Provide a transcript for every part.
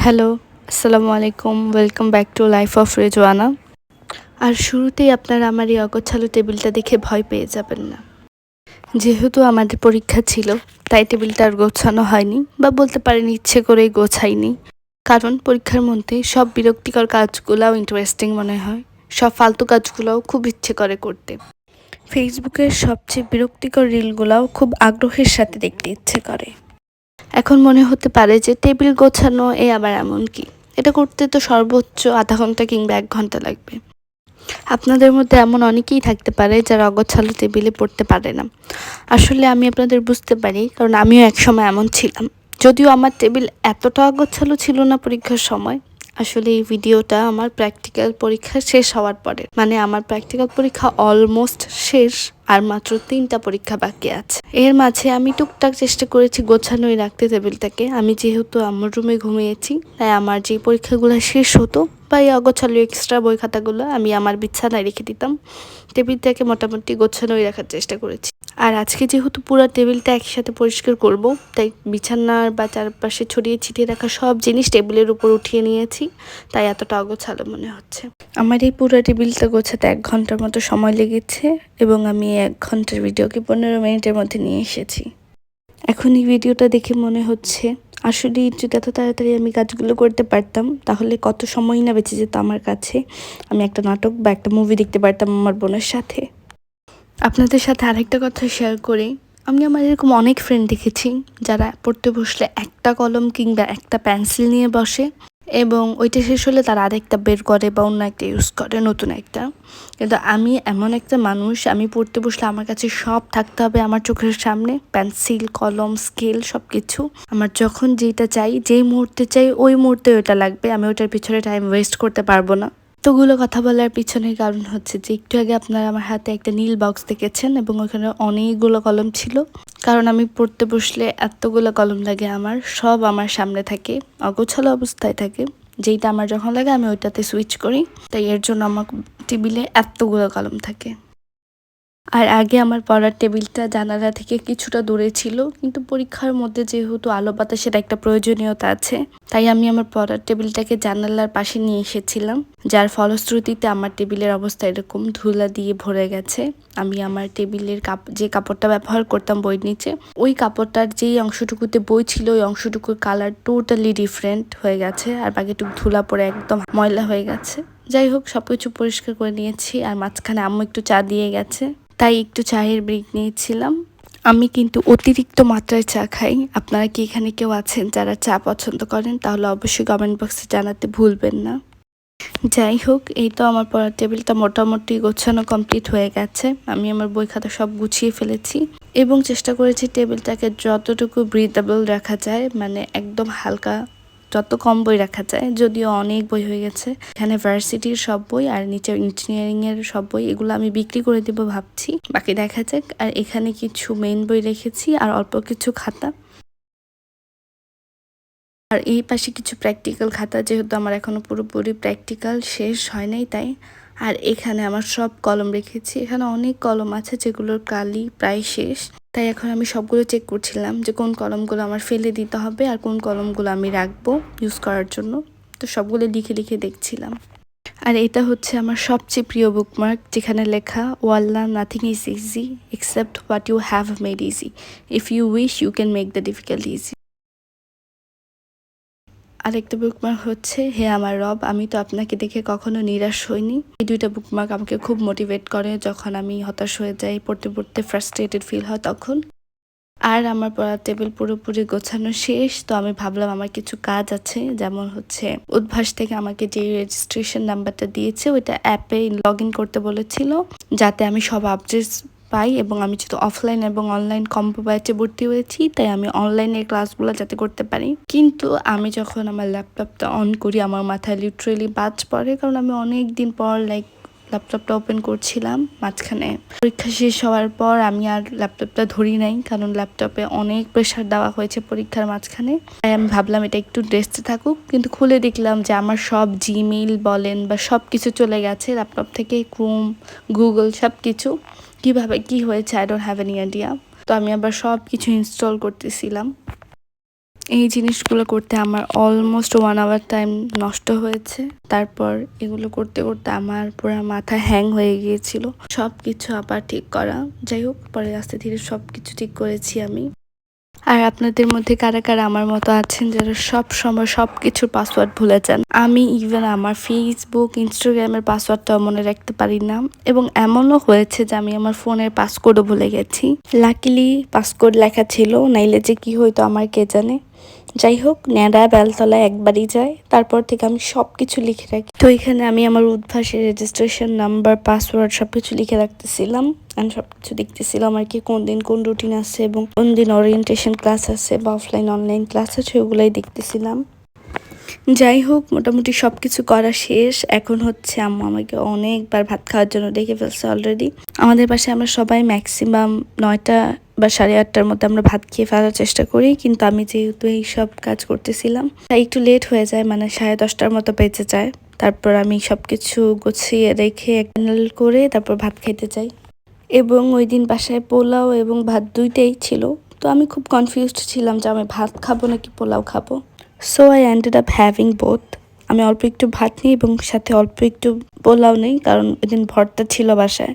Hello আসসালামু আলাইকুম welcome back to life of Rezwana আর শুরুতেই আপনারা আমার এই অগোছালো টেবিলটা দেখে ভয় পেয়ে যাবেন না। যেহেতু আমাদের পরীক্ষা ছিল, তাই টেবিলটা আর গোছানো হয়নি বা বলতে পারেন ইচ্ছে করেই গোছাইনি। কারণ পরীক্ষার মধ্যে সব বিরক্তিকর কাজগুলোও ইন্টারেস্টিং মনে হয়। সব ফালতু কাজগুলোও খুব ইচ্ছে করে করতে। ফেসবুকের সবচেয়ে বিরক্তিকর রিলগুলোও খুব আগ্রহের সাথে দেখতে ইচ্ছে করে। এখন মনে হতে পারে যে টেবিল গোছানো এ আবার এমন কি? এটা করতে তো সর্বোচ্চ আধা ঘণ্টা কিংবা এক ঘণ্টা লাগবে। আপনাদের মধ্যে এমন অনেকেই থাকতে পারে যারা অগোছালো টেবিলে পড়তে পারে না। আসলে আমি আপনাদের বুঝতে পারি, কারণ আমিও একসময় এমন ছিলাম। যদিও আমার টেবিল এতটা অগোছালো ছিল না পরীক্ষার সময়, আসলে এই ভিডিওটা আমার প্র্যাকটিক্যাল পরীক্ষা শেষ হওয়ার পরে। মানে আমার প্র্যাকটিক্যাল পরীক্ষা অলমোস্ট শেষ। আর মাত্র তিনটা পরীক্ষা বাকি আছে। এর মাঝে আমি টুকটাক চেষ্টা করেছি গোছানোই রাখতে টেবিলটাকে। আমি যেহেতু আমার রুমে ঘুমিয়েছি, তাই আমার যে পরীক্ষাগুলো শেষ হতো বা এই অগোছালো এক্সট্রা বই খাতাগুলো আমি আমার বিছানায় রেখে দিতাম, টেবিলটাকে মোটামুটি গোছানোই রাখার চেষ্টা করেছি। আর আজকে যেহেতু পুরো টেবিলটা একসাথে পরিষ্কার করব, তাই বিছানার বা চারপাশে ছড়িয়ে ছিটিয়ে রাখা সব জিনিস টেবিলের উপর উঠিয়ে নিয়েছি, তাই এতটা অগোছালো মনে হচ্ছে। আমার এই পুরো টেবিলটা গোছাতে এক ঘণ্টার মতো সময় লেগেছে এবং আমি এক ঘণ্টার ভিডিওকে পনেরো মিনিটের মধ্যে নিয়ে এসেছি। এখন এই ভিডিওটা দেখে মনে হচ্ছে আসলে যদি এত তাড়াতাড়ি আমি কাজগুলো করতে পারতাম, তাহলে কত সময় না বেঁচে যেত আমার কাছে। আমি একটা নাটক বা একটা মুভি দেখতে পারতাম আমার বোনের সাথে। আপনাদের সাথে আরেকটা কথা শেয়ার করি। আমি আমার এরকম অনেক ফ্রেন্ড দেখেছি, যারা পড়তে বসলে একটা কলম কিংবা একটা পেন্সিল নিয়ে বসে। এবং ওইটা শেষ হলে তারা আরেকটা বের করে বা অন্য একটা ইউজ করে, নতুন একটা। কিন্তু আমি এমন একটা মানুষ, আমি পড়তে বসলে আমার কাছে সব থাকতে হবে আমার চোখের সামনে। পেন্সিল, কলম, স্কেল সব কিছু আমার যখন যেটা চাই, যেই মুহূর্তে চাই, ওই মুহূর্তে ওইটা লাগবে। আমি ওটার পিছনে টাইম ওয়েস্ট করতে পারব না। এতগুলো কথা বলার পিছনের কারণ হচ্ছে যে একটু আগে আপনারা আমার হাতে একটা নীল বক্স দেখেছেন এবং ওখানে অনেকগুলো কলম ছিল। কারণ আমি পড়তে বসলে এতগুলো কলম লাগে আমার, সব আমার সামনে থাকে, অগোছালো অবস্থায় থাকে। যেইটা আমার যখন লাগে আমি ওইটাতে সুইচ করি। তাই এর জন্য আমার টেবিলে এতগুলো কলম থাকে। আর আগে আমার পড়ার টেবিলটা জানালা থেকে কিছুটা দূরে ছিল, কিন্তু পরীক্ষার মধ্যে যেহেতু আলো বাতাসের একটা প্রয়োজনীয়তা আছে তাই আমি আমার পড়ার টেবিলটাকে জানালার পাশে নিয়ে এসেছিলাম, যার ফলশ্রুতিতে আমার টেবিলের অবস্থা এরকম ধুলা দিয়ে ভরে গেছে। আমি আমার টেবিলের কাপ, যে কাপড়টা ব্যবহার করতাম বই নিচে, ওই কাপড়টার যেই অংশটুকুতে বই ছিল, ওই অংশটুকুর কালার টোটালি ডিফারেন্ট হয়ে গেছে, আর বাকিটুকু ধুলা পরে একদম ময়লা হয়ে গেছে। যাই হোক, সবকিছু পরিষ্কার করে নিয়েছি, আর মাঝখানে আম্মু একটু চা দিয়ে গেছে, তাই একটু চায়ের ব্রেক নিয়েছিলাম। আমি কিন্তু অতিরিক্ত মাত্রায় চা খাই। আপনারা কি এখানে কেউ আছেন যারা চা পছন্দ করেন, তাহলে অবশ্যই কমেন্ট বক্সে জানাতে ভুলবেন না। যাই হোক, এই তো আমার পড়ার টেবিলটা মোটামুটি গোছানো কমপ্লিট হয়ে গেছে। আমি আমার বই খাতা সব গুছিয়ে ফেলেছি এবং চেষ্টা করেছি টেবিলটাকে যতটুকু ব্রিদেবল রাখা যায় মানে একদম হালকা যত কম বই রাখা যায়, যদিও অনেক বই হয়ে গেছে। এখানে ভার্সিটির সব বই আর নিচে ইঞ্জিনিয়ারিং এর সব বই, এগুলো আমি বিক্রি করে দিব ভাবছি। বাকি দেখা যাক। আর এখানে কিছু মেইন বই রেখেছি আর অল্প কিছু খাতা। আর এই পাশে কিছু প্র্যাকটিক্যাল খাতা, যেহেতু আমার এখনও পুরোপুরি প্র্যাকটিক্যাল শেষ হয় নাই তাই। আর এখানে আমার সব কলম রেখেছি। এখানে অনেক কলম আছে যেগুলোর কালি প্রায় শেষ। তাই এখন আমি সবগুলো চেক করছিলাম যে কোন কলমগুলো আমার ফেলে দিতে হবে আর কোন কলমগুলো আমি রাখব ইউজ করার জন্য। তো সবগুলো লিখে লিখে দেখছিলাম। আর এটা হচ্ছে আমার সবচেয়ে প্রিয় বুকমার্ক যেখানে লেখা ওয়াল্লা nothing is easy except what you have made easy if you wish you can make the difficult easy আরেকটা বুকমার্ক হচ্ছে, হে আমার রব, আমি তো আপনাকে দেখে কখনো নিরাশ হইনি। এই দুইটা বুকমার্ক আমাকে খুব মোটিভেট করে যখন আমি হতাশ হয়ে যাই, পড়তে পড়তে ফ্রাস্ট্রেটেড ফিল হয় তখন। আর আমার পড়ার টেবিল পুরোপুরি গোছানো শেষ, তো আমি ভাবলাম আমার কিছু কাজ আছে, যেমন হচ্ছে উদ্ভাস থেকে আমাকে যে রেজিস্ট্রেশন নাম্বারটা দিয়েছে, ওইটা অ্যাপে লগ ইন করতে বলেছিল, যাতে আমি সব আপডেটস পাই এবং আমি যেহেতু অফলাইন এবং অনলাইন কম্পো ব্যাচে ভর্তি হয়েছি, তাই আমি অনলাইনের ক্লাসগুলো যাতে করতে পারি। কিন্তু আমি যখন আমার ল্যাপটপটা অন করি, আমার মাথায় লিটারেলি বাজ পড়ে, কারণ আমি অনেক দিন পর লাইক ল্যাপটপটা ওপেন করছিলাম মাঝখানে। পরীক্ষা শেষ হওয়ার পর আমি আর ল্যাপটপটা ধরি নাই, কারণ ল্যাপটপে অনেক প্রেশার দেওয়া হয়েছে পরীক্ষার মাঝখানে। তাই আমি ভাবলাম এটা একটু রেস্টে থাকুক, কিন্তু খুলে দেখলাম যে আমার সব জিমেইল বলেন বা সব কিছু চলে গেছে ল্যাপটপ থেকে ক্রোম গুগল সব কিছু কীভাবে, কি হয়েছে? I don't have any idea তো আমি আবার সব কিছু ইনস্টল করতেছিলাম। এই জিনিসগুলো করতে আমার অলমোস্ট ওয়ান আওয়ার টাইম নষ্ট হয়েছে। তারপর এগুলো করতে করতে আমার পুরো মাথা হ্যাং হয়ে গিয়েছিল। সব কিছু আবার ঠিক করা। যাই হোক, পরে আস্তে ধীরে সব কিছু ঠিক করেছি আমি। আর আপনাদের মধ্যে কারা কারা আমার মতো আছেন যারা সব সময় সব কিছুর পাসওয়ার্ড ভুলে যান? আমি ইভেন আমার ফেসবুক ইনস্টাগ্রামের পাসওয়ার্ডটাও মনে রাখতে পারি না। এবং এমনও হয়েছে যে আমি আমার ফোনের পাসওয়ার্ডও ভুলে গেছি। লাকিলি পাসকোড লেখা ছিল, নাইলে যে কি হয়তো আমার কে জানে? যাই হোক, ন্যাড়া বেলতলায় একবারই যায়, তারপর থেকে আমি সব কিছু লিখে রাখি। তো এখানে আমি আমার উদ্ভাসের রেজিস্ট্রেশন নাম্বার পাসওয়ার্ড সব কিছু লিখে রাখতেছিলাম আমি সব কিছু দেখতেছিলাম আর কি, কোন দিন কোন রুটিন আছে এবং কোন দিন ওরিয়েন্টেশন ক্লাস আছে বা অফলাইন অনলাইন ক্লাস আছে, ওগুলাই দেখতেছিলাম। যাই হোক, মোটামুটি সব কিছু করা শেষ। এখন হচ্ছে আম্মু আমাকে অনেকবার ভাত খাওয়ার জন্য ডেকে ফেলছে অলরেডি আমাদের পাশে আমরা সবাই ম্যাক্সিমাম নয়টা বা সাড়ে আটটার মধ্যে আমরা ভাত খেয়ে ফেলার চেষ্টা করি, কিন্তু আমি যেহেতু এই সব কাজ করতেছিলাম, তাই একটু লেট হয়ে যায় মানে সাড়ে দশটার মতো বেঁচে যায়। তারপর আমি সব কিছু গুছিয়ে রেখে প্যানেল করে তারপর ভাত খেতে চাই এবং ওই দিন বাসায় পোলাও এবং ভাত দুইটাই ছিল। তো আমি খুব কনফিউজড ছিলাম যে আমি ভাত খাব নাকি পোলাও খাব। So I ended up having both আমি অল্প একটু ভাত নিই এবং সাথে অল্প একটু পোলাও নেই, কারণ ওই দিন ভর্তা ছিল বাসায়।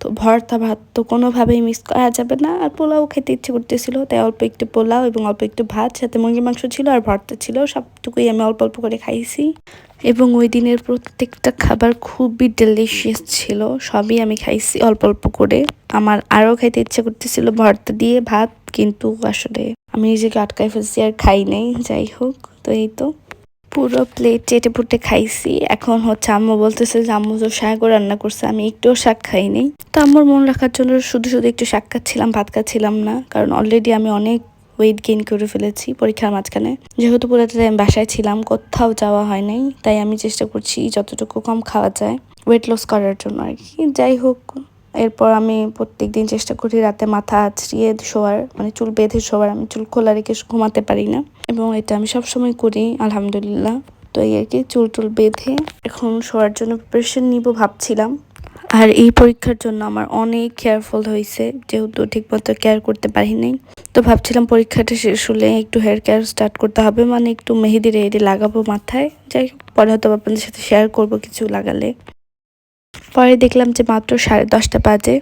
তো ভর্তা ভাত তো কোনোভাবেই মিস করা যাবে না। আর পোলাও খেতে ইচ্ছে করতেছিল, তাই অল্প একটু পোলাও এবং অল্প একটু ভাত, সাথে মুরগির মাংস ছিল আর ভর্তা ছিল, সবটুকুই আমি অল্প অল্প করে খাইছি। এবং ওই দিনের প্রত্যেকটা খাবার খুবই ডেলিশিয়াস ছিল, সবই আমি খাইছি অল্প অল্প করে। আমার আরও খাইতে ইচ্ছে করতেছিল ভর্তা দিয়ে ভাত, কিন্তু আসলে আমি নিজেকে আটকাই ফেলছি আর খাই নাই, যাই হোক, তো এই তো। পুরো প্লেট চেটে পুটে খাইছি। এখন হচ্ছে আম্মু বলতেছে যে, আম্মু তো শাকও রান্না করছে, আমি একটুও শাক খাইনি। তো আম্মুর মন রাখার জন্য শুধু শুধু একটু শাক খাচ্ছিলাম, ভাত খাচ্ছিলাম না। কারণ অলরেডি আমি অনেক ওয়েট গেইন করে ফেলেছি পরীক্ষার মাঝখানে। যেহেতু পুরোটা টাইম বাসায় ছিলাম, কোথাও যাওয়া হয় নাই। তাই আমি চেষ্টা করছি যতটুকু কম খাওয়া যায় ওয়েট লস করার জন্য আর কি। যাই হোক। এরপর আমি প্রত্যেক দিন চেষ্টা করি রাতে মাথা আছড়িয়ে শোয়ার মানে চুল বেঁধে শোয়ার, আমি চুল খোলা রেখে ঘুমাতে পারি না। এবং এটা আমি সবসময় করি, আলহামদুলিল্লাহ। তো এই আর কি, চুল টুল বেঁধে এখন শোয়ার জন্য প্রিপারেশন নিব ভাবছিলাম। আর এই পরীক্ষার জন্য আমার অনেক কেয়ারফুল হয়েছে, যেহেতু ঠিকমতো কেয়ার করতে পারিনি তো ভাবছিলাম পরীক্ষাটা শেষ হলে একটু হেয়ার কেয়ার স্টার্ট করতে হবে মানে একটু মেহেদি রেহেদি লাগাবো মাথায়। যাই পরে হয়তো আপনাদের সাথে শেয়ার করব কিছু লাগালে। পরে দেখলাম যে মাত্র সাড়ে দশটা বাজে।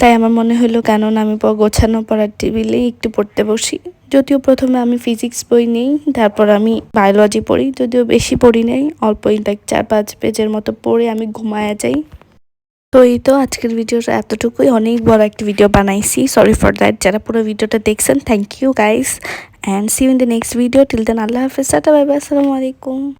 তাই আমার মনে হলো কেননা আমি গোছানো পড়ার টেবিলে একটু পড়তে বসি। যদিও প্রথমে আমি ফিজিক্স বই নেই, তারপর আমি বায়োলজি পড়ি, যদিও বেশি পড়ি নেই, অল্প লাইক চার পাঁচ পেজের মতো পড়ে আমি ঘুমায়া যাই। তো এই তো আজকের ভিডিওটা এতটুকুই। অনেক বড় একটা ভিডিও বানাইছি। সরি ফর দ্যাট যারা পুরো ভিডিওটা দেখছেন thank you guys and see in the next video till then আল্লাহ হাফিজ, টাটা বাই বাই আসসালামু আলাইকুম।